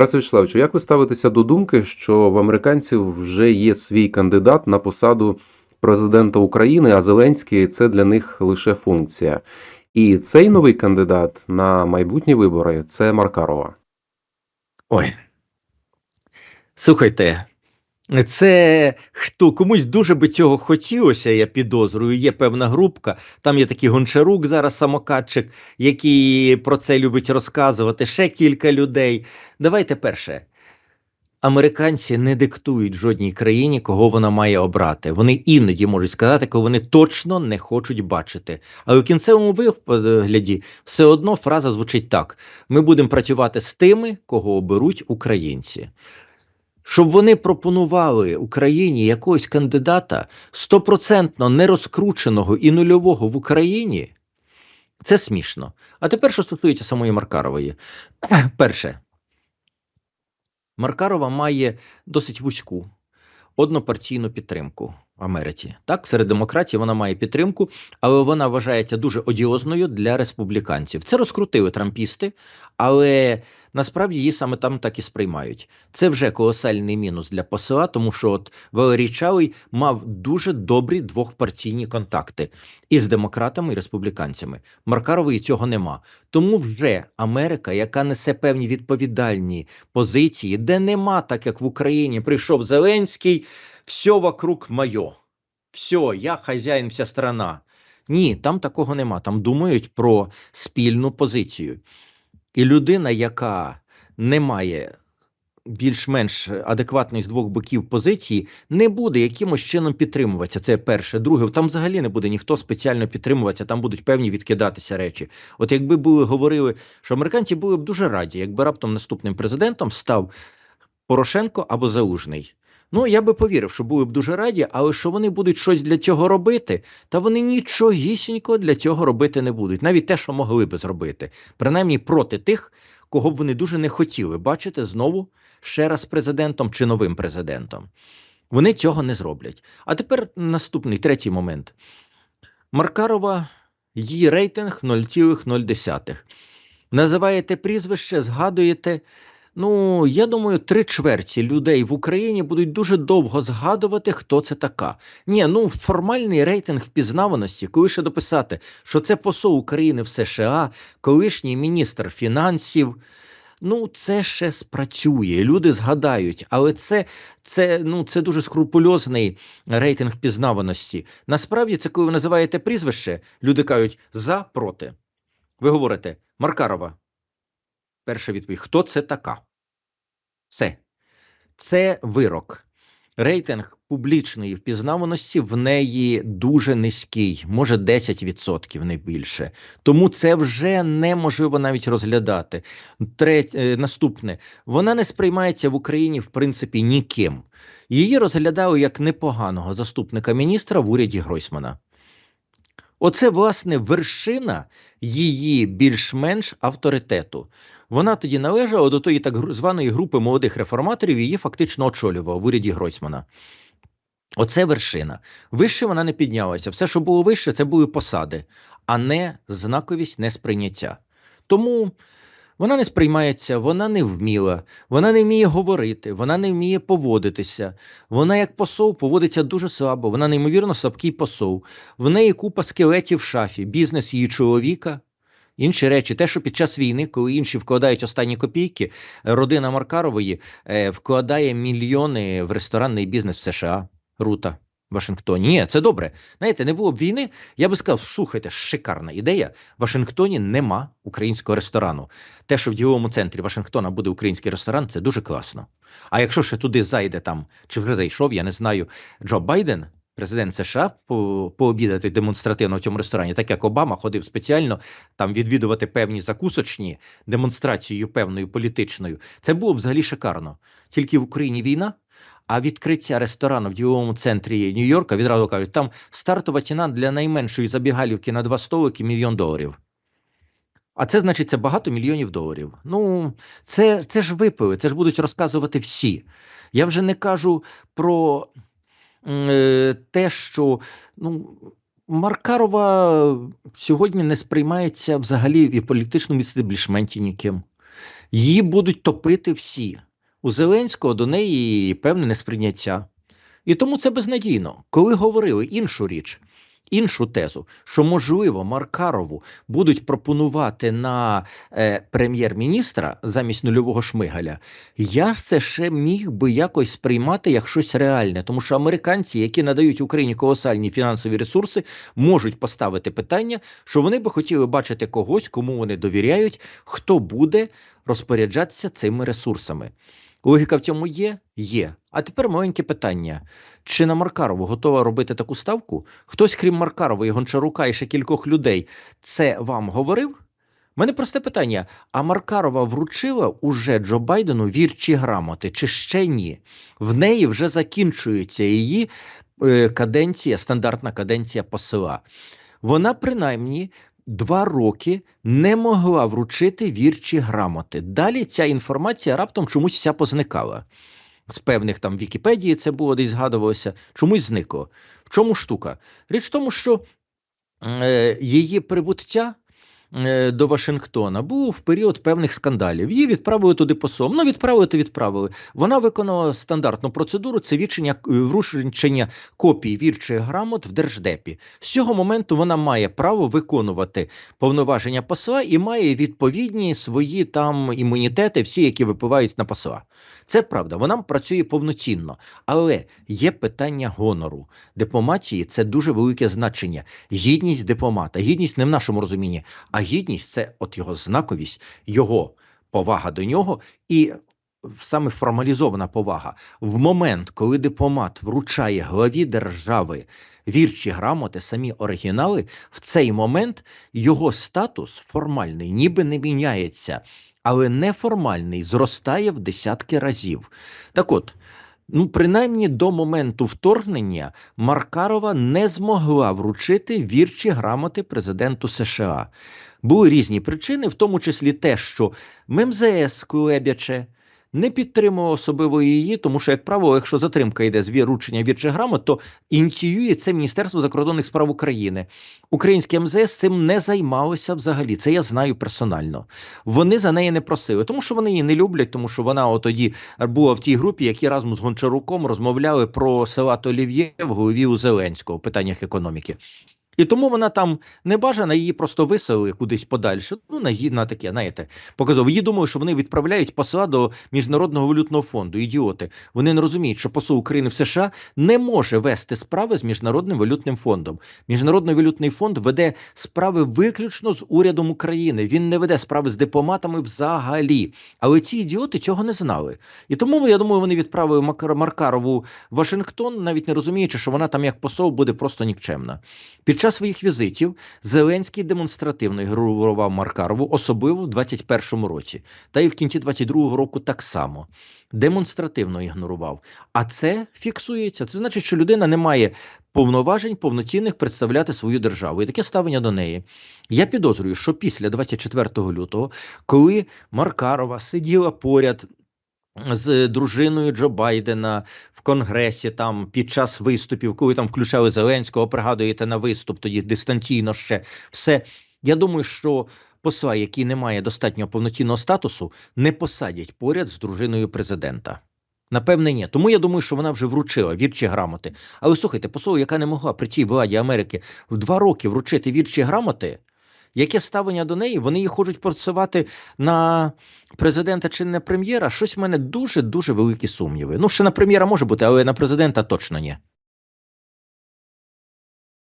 Тарас Вячеславовичу, як ви ставитеся до думки, що в американців вже є свій кандидат на посаду президента України, а Зеленський це для них лише функція? І цей новий кандидат на майбутні вибори це Маркарова. Ой. Слухайте, це хто комусь дуже би цього хотілося, я підозрюю. Є певна групка. Там є такий гончарук, зараз самокатчик, який про це любить розказувати. Ще кілька людей. Давайте перше. Американці не диктують жодній країні, кого вона має обрати. Вони іноді можуть сказати, кого вони точно не хочуть бачити. Але в кінцевому вигляді все одно фраза звучить так: ми будемо працювати з тими, кого оберуть українці. Щоб вони пропонували Україні якогось кандидата стопроцентно нерозкрученого і нульового в Україні, це смішно. А тепер, що стосується самої Маркарової, перше, Маркарова має досить вузьку однопартійну підтримку Америці. Так, серед демократів вона має підтримку, але вона вважається дуже одіозною для республіканців. Це розкрутили трампісти, але насправді її саме там так і сприймають. Це вже колосальний мінус для посла, тому що от Валерій Чалий мав дуже добрі двохпартійні контакти із демократами і республіканцями. Маркарової цього нема. Тому вже Америка, яка несе певні відповідальні позиції, де нема, так як в Україні прийшов Зеленський, все вокруг моє. Все, я хазяїн, вся страна. Ні, там такого нема. Там думають про спільну позицію. І людина, яка не має більш-менш адекватної з двох боків позиції, не буде якимось чином підтримуватися. Це перше. Друге, там взагалі не буде ніхто спеціально підтримуватися, там будуть певні відкидатися речі. От якби були говорили, що американці були б дуже раді, якби раптом наступним президентом став Порошенко або Залужний. Ну, я би повірив, що були б дуже раді, але що вони будуть щось для цього робити, та вони нічогісінько для цього робити не будуть. Навіть те, що могли би зробити, принаймні проти тих, кого б вони дуже не хотіли бачити знову ще раз президентом чи новим президентом. Вони цього не зроблять. А тепер наступний третій момент. Маркарова, її рейтинг 0,0. Називаєте прізвище, згадуєте. Ну, я думаю, три чверті людей в Україні будуть дуже довго згадувати, хто це така. Ні, ну формальний рейтинг впізнаваності, коли ще дописати, що це посол України в США, колишній міністр фінансів. Ну, це ще спрацює. Люди згадають, але це це, ну, це дуже скрупульозний рейтинг впізнаваності. Насправді, це коли ви називаєте прізвище, люди кажуть за проти. Ви говорите Маркарова. Перша відповідь: хто це така? Це. Це вирок. Рейтинг публічної впізнаваності в неї дуже низький, може 10% не більше. Тому це вже неможливо навіть розглядати. Третє, е, наступне, вона не сприймається в Україні в принципі ніким. Її розглядали як непоганого заступника міністра в уряді Гройсмана. Оце, власне, вершина її більш-менш авторитету. Вона тоді належала до тої так званої групи молодих реформаторів, її фактично очолював в уряді Гройсмана. Оце вершина. Вище вона не піднялася. Все, що було вище, це були посади, а не знаковість несприйняття. Тому вона не сприймається, вона не вміла, вона не вміє говорити, вона не вміє поводитися. Вона, як посол, поводиться дуже слабо, вона неймовірно слабкий посол. В неї купа скелетів в шафі, бізнес її чоловіка. Інші речі, те, що під час війни, коли інші вкладають останні копійки, родина Маркарової е, вкладає мільйони в ресторанний бізнес в США, Рута. Вашингтоні. Ні, це добре. Знаєте, не було б війни. Я би сказав, слухайте, шикарна ідея. В Вашингтоні нема українського ресторану. Те, що в діловому центрі Вашингтона буде український ресторан, це дуже класно. А якщо ще туди зайде там, чи вже зайшов, я не знаю, Джо Байден, президент США, по, пообідати демонстративно в цьому ресторані, так як Обама ходив спеціально там відвідувати певні закусочні демонстрацією певною політичною, це було б взагалі шикарно. Тільки в Україні війна. А відкриття ресторану в діловому центрі Нью-Йорка відразу кажуть, там стартова ціна для найменшої забігалівки на два столики мільйон доларів. А це значить це багато мільйонів доларів. Ну, це це ж випили, це ж будуть розказувати всі. Я вже не кажу про те, що ну, Маркарова сьогодні не сприймається взагалі і в політичному істеблішменті ніким. її будуть топити всі. У Зеленського до неї певне несприйняття. І тому це безнадійно. Коли говорили іншу річ, іншу тезу, що можливо Маркарову будуть пропонувати на е, прем'єр-міністра замість нульового шмигаля, я це ще міг би якось сприймати як щось реальне, тому що американці, які надають Україні колосальні фінансові ресурси, можуть поставити питання, що вони би хотіли бачити когось, кому вони довіряють, хто буде розпоряджатися цими ресурсами. Логіка в цьому є? Є. А тепер маленьке питання: чи на Маркарову готова робити таку ставку? Хтось, крім Маркарова Гончарука і ще кількох людей, це вам говорив? У мене просте питання: а Маркарова вручила уже Джо Байдену вірчі грамоти, чи ще ні? В неї вже закінчується її е, каденція, стандартна каденція посила. Вона принаймні два роки не могла вручити вірчі грамоти. Далі ця інформація раптом чомусь вся позникала. З певних там Вікіпедії це було десь згадувалося, чомусь зникло. В чому штука? Річ в тому, що е, її прибуття до Вашингтона було в період певних скандалів. Її відправили туди послом. Ну, відправили, то відправили. Вона виконала стандартну процедуру це вручення, вручення копій вірчих грамот в Держдепі. З цього моменту вона має право виконувати повноваження посла і має відповідні свої там імунітети, всі, які випивають на посла. Це правда, вона працює повноцінно, але є питання гонору. Дипломатії це дуже велике значення. Гідність дипломата, гідність не в нашому розумінні, а гідність це от його знаковість, його повага до нього і саме формалізована повага. В момент, коли дипломат вручає главі держави вірчі грамоти, самі оригінали, в цей момент його статус формальний ніби не міняється, але неформальний зростає в десятки разів. Так от. Ну, принаймні до моменту вторгнення Маркарова не змогла вручити вірчі грамоти президенту США. Були різні причини, в тому числі те, що ММЗС Кулебяче не підтримував особливо її, тому що, як правило, якщо затримка йде з вручення вірчих грамот, то ініціює це Міністерство закордонних справ України. Українське МЗС цим не займалося взагалі. Це я знаю персонально. Вони за неї не просили, тому що вони її не люблять, тому що вона тоді була в тій групі, які разом з Гончаруком розмовляли про села Олів'є в голові у Зеленського в питаннях економіки. І тому вона там не бажана, її просто виселили кудись подальше. Ну, на, на таке, знаєте, показав. Її думаю, що вони відправляють посла до Міжнародного валютного фонду. Ідіоти. Вони не розуміють, що посол України в США не може вести справи з Міжнародним валютним фондом. Міжнародний валютний фонд веде справи виключно з урядом України. Він не веде справи з дипломатами взагалі. Але ці ідіоти цього не знали. І тому я думаю, вони відправили Маркарову в Вашингтон, навіть не розуміючи, що вона там як посол буде просто нікчемна. Під час своїх візитів Зеленський демонстративно ігнорував Маркарову, особливо в 21-му році, та й в кінці 22-го року так само. Демонстративно ігнорував. А це фіксується. Це значить, що людина не має повноважень повноцінних представляти свою державу. І таке ставлення до неї. Я підозрюю, що після 24 лютого, коли Маркарова сиділа поряд з дружиною Джо Байдена в Конгресі там під час виступів, коли там включали Зеленського, пригадуєте на виступ, тоді дистанційно ще все. Я думаю, що посла, який не має достатньо повноцінного статусу, не посадять поряд з дружиною президента. Напевне, ні. Тому я думаю, що вона вже вручила вірчі грамоти. Але слухайте, посол, яка не могла при цій владі Америки в два роки вручити вірчі грамоти, яке ставлення до неї? Вони її хочуть працювати на президента чи на прем'єра? Щось в мене дуже дуже великі сумніви. Ну, ще на прем'єра може бути, але на президента точно ні.